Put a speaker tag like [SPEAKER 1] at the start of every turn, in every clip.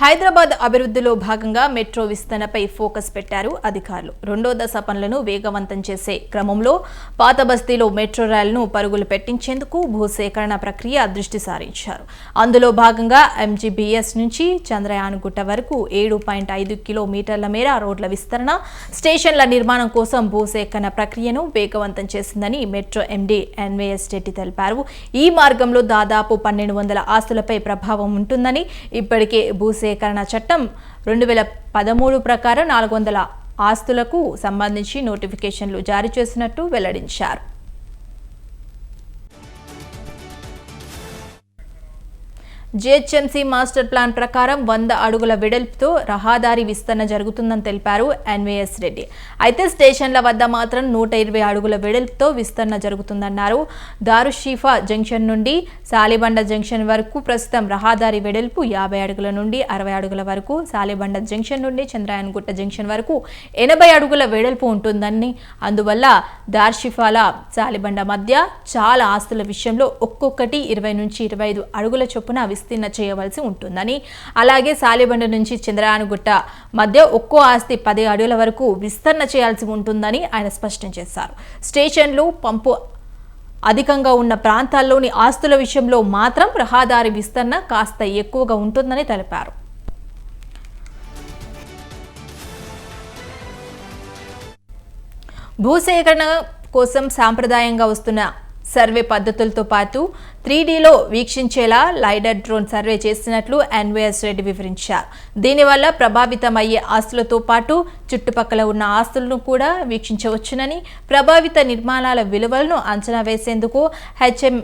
[SPEAKER 1] హైదరాబాద్ అభివృద్ధిలో భాగంగా metro విస్తరణపై focus పెట్టారు అధికారులు. రెండో దశ పనులను వేగవంతం చేసే క్రమంలో పాత బస్తీలో మెట్రో రైలును పరుగులు పెట్టించేందుకు భూసేకరణ ప్రక్రియ దృష్టి సారించారు. అందులో భాగంగా ఎంజీబీఎస్ నుంచి చంద్రయాన్ గుట్ట వరకు ఏడు పాయింట్ ఐదు కిలోమీటర్ల మేర రోడ్ల విస్తరణ స్టేషన్ల నిర్మాణం కోసం భూసేకరణ ప్రక్రియను వేగవంతం చేసిందని మెట్రో ఎండీ ఎన్వీఎస్ రెడ్డి తెలిపారు. ఈ మార్గంలో దాదాపు పన్నెండు వందల ఆస్తులపై ప్రభావం ఉంటుందని ఇప్పటికే సేకరణ చట్టం రెండు వేల పదమూడు ప్రకారం నాలుగు వందల ఆస్తులకు సంబంధించి నోటిఫికేషన్లు జారీ చేసినట్టు వెల్లడించారు. జిహెచ్ఎంసీ మాస్టర్ ప్లాన్ ప్రకారం వంద అడుగుల వెడల్పుతో రహదారి విస్తరణ జరుగుతుందని తెలిపారు ఎన్వీఎస్ రెడ్డి. అయితే స్టేషన్ల వద్ద మాత్రం నూట ఇరవై అడుగుల వెడల్పుతో విస్తరణ జరుగుతుందన్నారు. దారుషీఫా జంక్షన్ నుండి సాలిబండ జంక్షన్ వరకు ప్రస్తుతం రహదారి వెడల్పు యాభై అడుగుల నుండి అరవై అడుగుల వరకు సాలిబండ జంక్షన్ నుండి చంద్రాయన్గుట్ట జంక్షన్ వరకు ఎనభై అడుగుల వెడల్పు ఉంటుందని అందువల్ల దార్షిఫాల సాలిబండ మధ్య చాలా ఆస్తుల విషయంలో ఒక్కొక్కటి ఇరవై నుంచి ఇరవై ఐదు అడుగుల చొప్పున విస్తీర్ణ చేయవలసి ఉంటుందని. అలాగే సాలిబండ నుంచి చంద్రయానగుట్ట మధ్య ఒక్కో ఆస్తి పది అడుగుల వరకు విస్తరణ చేయాల్సి ఉంటుందని ఆయన స్పష్టం చేశారు. స్టేషన్లు పంపు అధికంగా ఉన్న ప్రాంతాల్లోని ఆస్తుల విషయంలో మాత్రం రహదారి విస్తరణ కాస్త ఎక్కువగా ఉంటుందని తెలిపారు. భూసేకరణ కోసం సాంప్రదాయంగా వస్తున్న సర్వే పద్ధతులతో పాటు త్రీ డీలో వీక్షించేలా లైడర్ డ్రోన్ సర్వే చేసినట్లు ఎన్వీఎస్ రెడ్డి వివరించారు. దీనివల్ల ప్రభావితమయ్యే ఆస్తులతో పాటు చుట్టుపక్కల ఉన్న ఆస్తులను కూడా వీక్షించవచ్చునని ప్రభావిత నిర్మాణాల విలువలను అంచనా వేసేందుకు హెచ్ఎం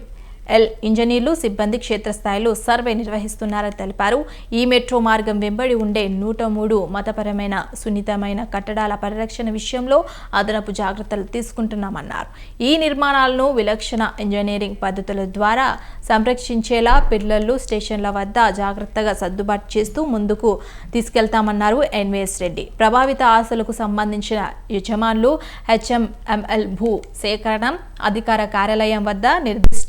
[SPEAKER 1] ఎల్ ఇంజనీర్లు సిబ్బంది క్షేత్రస్థాయిలో సర్వే నిర్వహిస్తున్నారని తెలిపారు. ఈ మెట్రో మార్గం వెంబడి ఉండే నూట మూడు మతపరమైన సున్నితమైన కట్టడాల పరిరక్షణ విషయంలో అదనపు జాగ్రత్తలు తీసుకుంటున్నామన్నారు. ఈ నిర్మాణాలను విలక్షణ ఇంజనీరింగ్ పద్ధతుల ద్వారా సంరక్షించేలా పిల్లలు స్టేషన్ల వద్ద జాగ్రత్తగా సర్దుబాటు చేస్తూ ముందుకు తీసుకెళ్తామన్నారు ఎన్వీఎస్ రెడ్డి. ప్రభావిత ఆశలకు సంబంధించిన యజమానులు హెచ్ఎంఎంఎల్ భూ సేకరణ అధికార కార్యాలయం వద్ద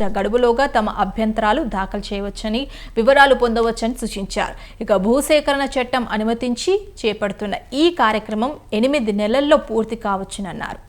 [SPEAKER 1] నిర్దిష్ట గడువులోగా తమ అభ్యంతరాలు దాఖలు చేయవచ్చని వివరాలు పొందవచ్చని సూచించారు. ఇక భూసేకరణ చట్టం అనుమతించి చేపడుతున్న ఈ కార్యక్రమం ఎనిమిది నెలల్లో పూర్తి కావచ్చునన్నారు.